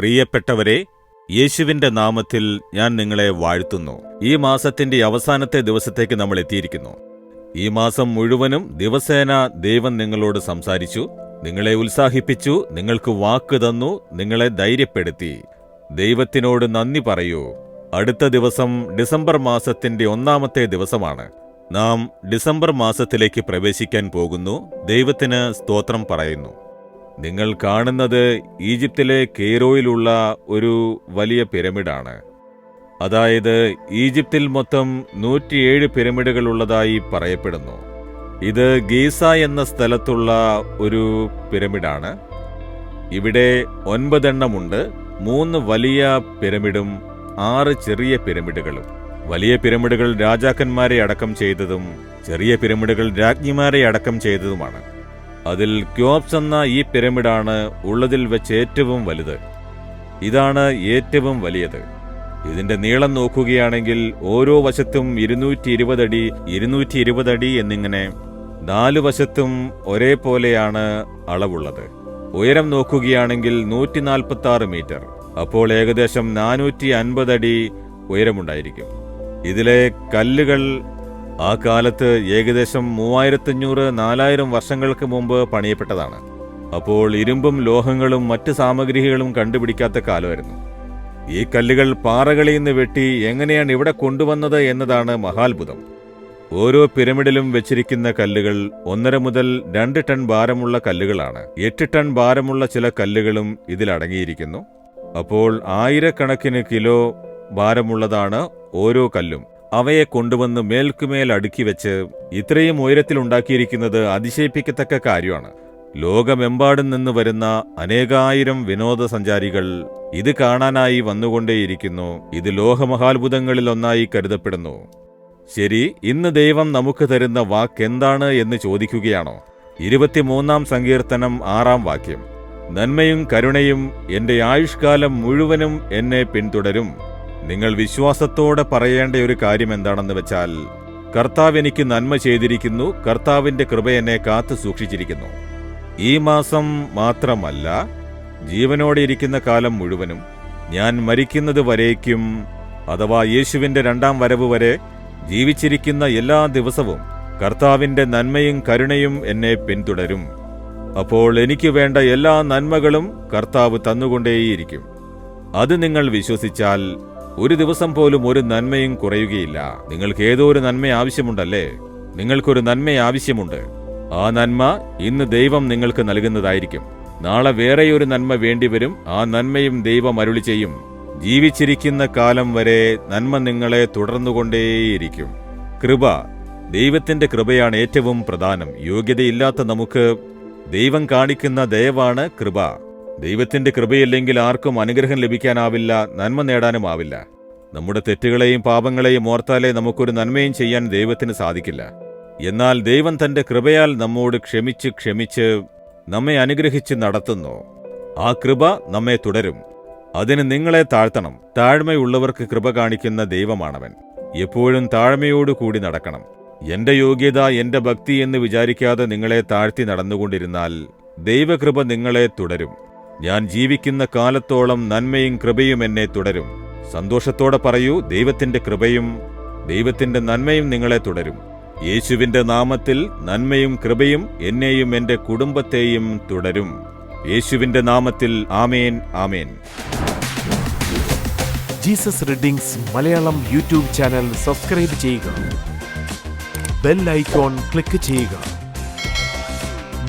പ്രിയപ്പെട്ടവരെ യേശുവിന്റെ നാമത്തിൽ ഞാൻ നിങ്ങളെ വാഴ്ത്തുന്നു. ഈ മാസത്തിന്റെ അവസാനത്തെ ദിവസത്തേക്ക് നമ്മൾ എത്തിയിരിക്കുന്നു. ഈ മാസം മുഴുവനും ദിവസേന ദൈവം നിങ്ങളോട് സംസാരിച്ചു നിങ്ങളെ ഉത്സാഹിപ്പിച്ചു നിങ്ങൾക്ക് വാക്ക് തന്നു നിങ്ങളെ ധൈര്യപ്പെടുത്തി. ദൈവത്തിനോട് നന്ദി പറയൂ. അടുത്ത ദിവസം ഡിസംബർ മാസത്തിന്റെ ഒന്നാമത്തെ ദിവസമാണ്. നാം ഡിസംബർ മാസത്തിലേക്ക് പ്രവേശിക്കാൻ പോകുന്നു. ദൈവത്തിന് സ്തോത്രം പറയുന്നു. നിങ്ങൾ കാണുന്നത് ഈജിപ്തിലെ കെയ്റോയിലുള്ള ഒരു വലിയ പിരമിഡാണ്. അതായത് ഈജിപ്തിൽ മൊത്തം നൂറ്റിയേഴ് പിരമിഡുകളുള്ളതായി പറയപ്പെടുന്നു. ഇത് ഗീസ എന്ന സ്ഥലത്തുള്ള ഒരു പിരമിഡാണ്. ഇവിടെ ഒൻപതെണ്ണമുണ്ട്. മൂന്ന് വലിയ പിരമിഡും ആറ് ചെറിയ പിരമിഡുകളും. വലിയ പിരമിഡുകൾ രാജാക്കന്മാരെ അടക്കം ചെയ്തതും ചെറിയ പിരമിഡുകൾ രാജ്ഞിമാരെ അടക്കം ചെയ്തതുമാണ്. അതിൽ ക്യോപ്സ് എന്ന ഈ പിരമിഡാണ് ഉള്ളതിൽ വെച്ച് ഏറ്റവും വലുത്. ഇതാണ് ഏറ്റവും വലിയത്. ഇതിന്റെ നീളം നോക്കുകയാണെങ്കിൽ ഓരോ വശത്തും ഇരുന്നൂറ്റി ഇരുപത് അടി ഇരുന്നൂറ്റി ഇരുപത് അടി എന്നിങ്ങനെ നാലു വശത്തും ഒരേപോലെയാണ് അളവുള്ളത്. ഉയരം നോക്കുകയാണെങ്കിൽ നൂറ്റി നാൽപ്പത്തി ആറ് മീറ്റർ. അപ്പോൾ ഏകദേശം നാനൂറ്റി അൻപത് അടി ഉയരമുണ്ടായിരിക്കും. ഇതിലെ കല്ലുകൾ ആ കാലത്ത് ഏകദേശം മൂവായിരത്തഞ്ഞൂറ് നാലായിരം വർഷങ്ങൾക്ക് മുമ്പ് പണിയപ്പെട്ടതാണ്. അപ്പോൾ ഇരുമ്പും ലോഹങ്ങളും മറ്റ് സാമഗ്രികളും കണ്ടുപിടിക്കാത്ത കാലമായിരുന്നു. ഈ കല്ലുകൾ പാറകളിൽ നിന്ന് വെട്ടി എങ്ങനെയാണ് ഇവിടെ കൊണ്ടുവന്നത് എന്നതാണ് മഹാത്ഭുതം. ഓരോ പിരമിഡിലും വെച്ചിരിക്കുന്ന കല്ലുകൾ ഒന്നര മുതൽ രണ്ട് ടൺ ഭാരമുള്ള കല്ലുകളാണ്. എട്ട് ടൺ ഭാരമുള്ള ചില കല്ലുകളും ഇതിലടങ്ങിയിരിക്കുന്നു അപ്പോൾ ആയിരക്കണക്കിന് കിലോ ഭാരമുള്ളതാണ് ഓരോ കല്ലും. അവയെ കൊണ്ടുവന്ന് മേൽക്കുമേൽ അടുക്കി വെച്ച് ഇത്രയും ഉയരത്തിൽ ഉണ്ടാക്കിയിരിക്കുന്നത് അതിശയിപ്പിക്കത്തക്ക കാര്യമാണ്. ലോകമെമ്പാടും നിന്ന് വരുന്ന അനേകായിരം വിനോദസഞ്ചാരികൾ ഇത് കാണാനായി വന്നുകൊണ്ടേയിരിക്കുന്നു. ഇത് ലോകമഹാത്ഭുതങ്ങളിൽ ഒന്നായി കരുതപ്പെടുന്നു. ശരി ഇന്ന് ദൈവം നമുക്ക് തരുന്ന വാക്ക് എന്താണ് എന്ന് ചോദിക്കുകയാണോ? ഇരുപത്തിമൂന്നാം സങ്കീർത്തനം ആറാം വാക്യം. നന്മയും കരുണയും എന്റെ ആയുഷ്കാലം മുഴുവനും എന്നെ പിന്തുടരും. നിങ്ങൾ വിശ്വാസത്തോടെ പറയേണ്ട ഒരു കാര്യം എന്താണെന്ന് വെച്ചാൽ കർത്താവ് എനിക്ക് നന്മ ചെയ്തിരിക്കുന്നു കർത്താവിന്റെ കൃപ എന്നെ കാത്തു സൂക്ഷിച്ചിരിക്കുന്നു. ഈ മാസം മാത്രമല്ല ജീവനോടെ ഇരിക്കുന്ന കാലം മുഴുവനും ഞാൻ മരിക്കുന്നത് വരേക്കും അഥവാ യേശുവിന്റെ രണ്ടാം വരവ് വരെ ജീവിച്ചിരിക്കുന്ന എല്ലാ ദിവസവും കർത്താവിന്റെ നന്മയും കരുണയും എന്നെ പിന്തുടരും. അപ്പോൾ എനിക്ക് വേണ്ട എല്ലാ നന്മകളും കർത്താവ് തന്നുകൊണ്ടേയിരിക്കും. അത് നിങ്ങൾ വിശ്വസിച്ചാൽ ഒരു ദിവസം പോലും ഒരു നന്മയും കുറയുകയില്ല. നിങ്ങൾക്ക് ഏതോ ഒരു നന്മ ആവശ്യമുണ്ടല്ലേ? നിങ്ങൾക്കൊരു നന്മ ആവശ്യമുണ്ട്. ആ നന്മ ഇന്ന് ദൈവം നിങ്ങൾക്ക് നൽകുന്നതായിരിക്കും. നാളെ വേറെയൊരു നന്മ വേണ്ടിവരും. ആ നന്മയും ദൈവം അരുളി ചെയ്യും. ജീവിച്ചിരിക്കുന്ന കാലം വരെ നന്മ നിങ്ങളെ തുടർന്നുകൊണ്ടേയിരിക്കും. കൃപ ദൈവത്തിന്റെ കൃപയാണ് ഏറ്റവും പ്രധാനം. യോഗ്യതയില്ലാത്ത നമുക്ക് ദൈവം കാണിക്കുന്ന ദയവാണ് കൃപ. ദൈവത്തിന്റെ കൃപയില്ലെങ്കിൽ ആർക്കും അനുഗ്രഹം ലഭിക്കാനാവില്ല നന്മ നേടാനുമാവില്ല. നമ്മുടെ തെറ്റുകളെയും പാപങ്ങളെയും ഓർത്താലേ നമുക്കൊരു നന്മയും ചെയ്യാൻ ദൈവത്തിന് സാധിക്കില്ല. എന്നാൽ ദൈവം തന്റെ കൃപയാൽ നമ്മോട് ക്ഷമിച്ച് ക്ഷമിച്ച് നമ്മെ അനുഗ്രഹിച്ച് നടത്തുന്നു. ആ കൃപ നമ്മെ തുടരും. അതിന് നിങ്ങളെ താഴ്ത്തണം. താഴ്മയുള്ളവർക്ക് കൃപ കാണിക്കുന്ന ദൈവമാണവൻ. എപ്പോഴും താഴ്മയോടുകൂടി നടക്കണം. എന്റെ യോഗ്യത എന്റെ ഭക്തി എന്ന് വിചാരിക്കാതെ നിങ്ങളെ താഴ്ത്തി നടന്നുകൊണ്ടിരുന്നാൽ ദൈവകൃപ നിങ്ങളെ തുടരും. ഞാൻ ജീവിക്കുന്ന കാലത്തോളം നന്മയും കൃപയും എന്നെ തുടരും. സന്തോഷത്തോടെ പറയൂ ദൈവത്തിന്റെ കൃപയും ദൈവത്തിന്റെ നന്മയും നിങ്ങളെ തുടരും. യേശുവിന്റെ നാമത്തിൽ നന്മയും കൃപയും എന്നെയും എന്റെ കുടുംബത്തെയും തുടരും. യേശുവിന്റെ നാമത്തിൽ ആമേൻ ആമേൻ. Jesus readings Malayalam YouTube channel subscribe ചെയ്യുക. ബെൽ ഐക്കോൺ ക്ലിക്ക് ചെയ്യുക.